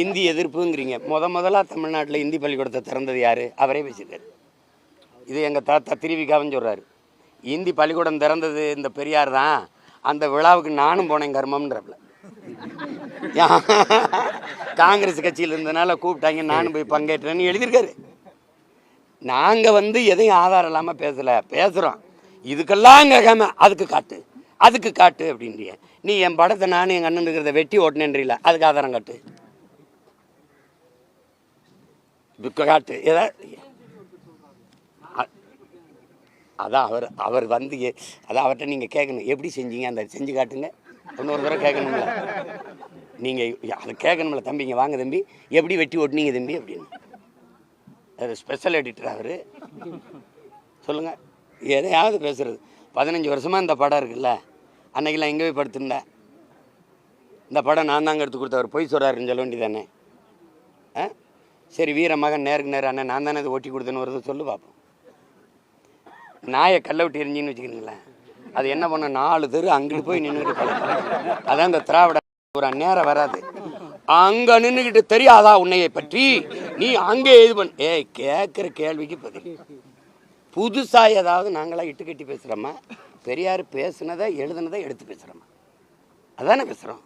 இந்தி எதிர்ப்புங்கிறீங்க. முத முதலாக தமிழ்நாட்டில் இந்தி பள்ளிக்கூடத்தை திறந்தது யார்? அவரே பேசியிருக்காரு. இது எங்கள் தாத்தா திருவிக்காவும் சொல்கிறாரு இந்தி பள்ளிக்கூடம் திறந்தது இந்த பெரியார் தான். அந்த விழாவுக்கு நானும் போனேன் கர்மம்ன்றப்பல காங்கிரஸ் கட்சியில் இருந்தனால கூப்பிட்டாங்க நானும் போய் பங்கேற்றேன்னு எழுதியிருக்காரு. நாங்கள் வந்து எதையும் ஆதாரம் இல்லாமல் பேசலை. பேசுகிறோம் இதுக்கெல்லாம் கேட்காம அதுக்கு காட்டு. அதுக்கு காட்டு அப்படின்றிய. நீ என் படத்தை நானும் எங்கள் அண்ணன் இருக்கிறத வெட்டி ஓட்டினேன்றியில அதுக்கு ஆதாரம் காட்டு. காட்டு ஏதாவது அதான் அவர் அவர் வந்து அதான் அவர்கிட்ட நீங்கள் கேட்கணும் எப்படி செஞ்சீங்க? அந்த செஞ்சு காட்டுங்க. இன்னொரு தடவை கேட்கணும்ல நீங்கள் அதை கேட்கணும்ல தம்பிங்க வாங்க தம்பி. எப்படி வெட்டி ஓட்டுனீங்க தம்பி? அப்படின்னு. அது ஸ்பெஷல் எடிட்டர் அவர். சொல்லுங்கள் எதையாவது பேசுகிறது பதினஞ்சு வருஷமாக இந்த படம் இருக்குல்ல. அன்னைக்கெல்லாம் எங்கே போய் படுத்திருந்தேன் இந்த படம் நான் தாங்க எடுத்து கொடுத்தவர் பொய் சொல்கிறாருன்னு சொல்ல வேண்டியதானே ஆ சரி வீர மகன் நேருக்கு நேரம் அண்ணன் நான் தானே அதை ஓட்டி கொடுத்தேன்னு வருது சொல்லு பார்ப்போம் நாயை கல்லை விட்டு எரிஞ்சின்னு வச்சுக்கிறீங்களேன் அது என்ன பண்ண நாலு தெரு அங்கிட்டு போய் நின்றுட்டு பழக்கம். அதான் இந்த திராவிட ஒரு நேரம் வராது. அங்க நின்றுக்கிட்டு தெரியாதா உன்னையை பற்றி? நீ அங்கே இது பண்ண. ஏய் கேட்குற கேள்விக்கு பதில். புதுசாக ஏதாவது நாங்களாம் இட்டு கட்டி பேசுகிறோமா பெரியார் பேசுனதை எழுதுனதை எடுத்து பேசுகிறோமா அதானே பேசுகிறோம்